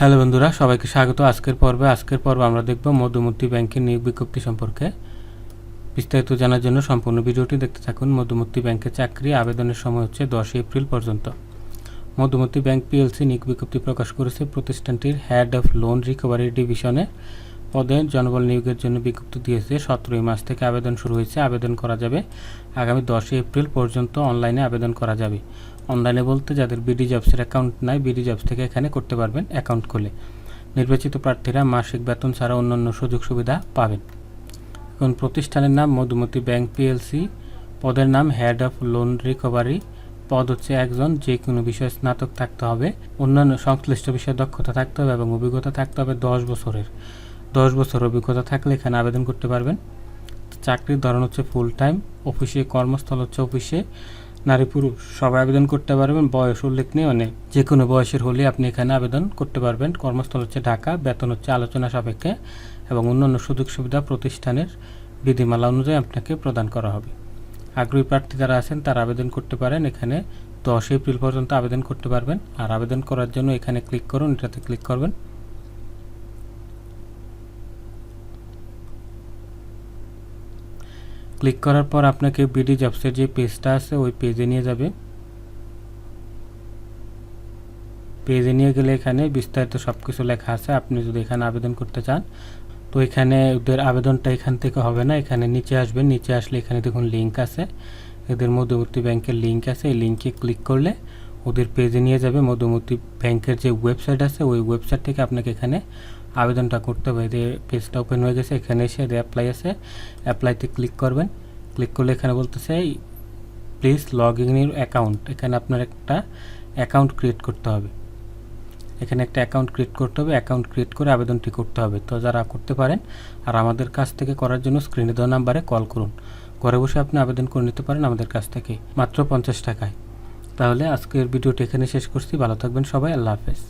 Hello বন্ধুরা, সবাইকে স্বাগত। আজকের পর্বে আজকের পর্বে আমরা দেখব মধুমতি ব্যাংকের নিয়োগ বিজ্ঞপ্তি সম্পর্কে। বিস্তারিত জানার জন্য সম্পূর্ণ ভিডিওটি দেখতে থাকুন। মধুমতি ব্যাংকে চাকরি আবেদনের সময় হচ্ছে দশই এপ্রিল পর্যন্ত। মধুমতি ব্যাংক পিএলসি নিয়োগ বিজ্ঞপ্তি প্রকাশ করেছে প্রতিষ্ঠানটির হেড অফ লোন রিকভারি ডিভিশনে পদে জনবল নিয়োগের জন্য বিজ্ঞপ্তি দিয়েছে, সতেরোই মাস থেকে আবেদন শুরু হয়েছে। আবেদন করা যাবে আগামী দশই এপ্রিল পর্যন্ত অনলাইনে আবেদন করা যাবে। অনলাইনে বলতে যাদের বিডি জবসের অ্যাকাউন্ট নাই বিডি জবস থেকে এখানে করতে পারবেন অ্যাকাউন্ট খুলে। নির্বাচিত প্রার্থীরা মাসিক বেতন ছাড়া অন্যান্য সুযোগ সুবিধা পাবেন। এখন প্রতিষ্ঠানের নাম মধুমতি ব্যাংক পিএলসি পদের নাম হেড অফ লোন রিকভারি পদ হচ্ছে একজন, যে কোনো বিষয়ে স্নাতক থাকতে হবে, অন্যান্য সংশ্লিষ্ট বিষয়ে দক্ষতা থাকতে হবে এবং অভিজ্ঞতা থাকতে হবে দশ বছরের। দশ বছর অভিজ্ঞতা থাকলে এখানে আবেদন করতে পারবেন। চাকরির ধরন হচ্ছে ফুল টাইম অফিসে কর্মস্থল হচ্ছে অফিসে নারী, পুরুষ সবাই আবেদন করতে পারবেন। বয়স উল্লেখ নেই মানে যে কোনো বয়সের হলে আপনি এখানে আবেদন করতে পারবেন। কর্মস্থল হচ্ছে ঢাকা, বেতন হচ্ছে আলোচনা সাপেক্ষে এবং অন্যান্য সুযোগ সুবিধা প্রতিষ্ঠানের বিধিমালা অনুযায়ী আপনাকে প্রদান করা হবে। আগ্রহী প্রার্থী যারা আছেন, তারা আবেদন করতে পারেন। এখানে দশ এপ্রিল পর্যন্ত আবেদন করতে পারবেন। আর আবেদন করার জন্য এখানে ক্লিক করুন, এটাতে ক্লিক করবেন। ক্লিক করার পর আপনাকে বিডি জবসের যে পেজটা আছে, ওই পেজে নিয়ে যাবে। পেজে নিয়ে গেলে এখানে বিস্তারিত সব কিছু লেখা আছে। আপনি যদি এখানে আবেদন করতে চান, তো এখানে ওদের আবেদনটা এখান থেকে হবে না। এখানে নিচে আসবেন। নিচে আসলে এখানে দেখুন লিঙ্ক আছে। এদের মধ্যবর্তী ব্যাংকের লিঙ্ক আছে। এই লিঙ্কে ক্লিক করলে ওদের পেজে নিয়ে যাবে। মধুমতি ব্যাংকের যে ওয়েবসাইট আছে, ওই ওয়েবসাইট থেকে আপনাকে এখানে আবেদনটা করতে হবে। যে পেজটা ওপেন হয়ে গেছে, এখানে এসে অ্যাপ্লাই আছে। অ্যাপ্লাইতে ক্লিক করবেন। ক্লিক করলে এখানে বলতেছে please log in your account এখানে আপনার একটা অ্যাকাউন্ট ক্রিয়েট করতে হবে। এখানে একটা অ্যাকাউন্ট ক্রিয়েট করতে হবে। অ্যাকাউন্ট ক্রিয়েট করে আবেদনটি করতে হবে। তো যারা করতে পারেন, আর আমাদের কাছ থেকে করার জন্য স্ক্রিনে দেওয়া নাম্বারে কল করুন। ঘরে বসে আপনি আবেদন করে নিতে পারেন আমাদের কাছ থেকে। মাত্র পঞ্চাশ টাকায়। তাহলে আজকের ভিডিওটি এখানে শেষ করছি। ভালো থাকবেন সবাই আল্লাহ হাফেজ।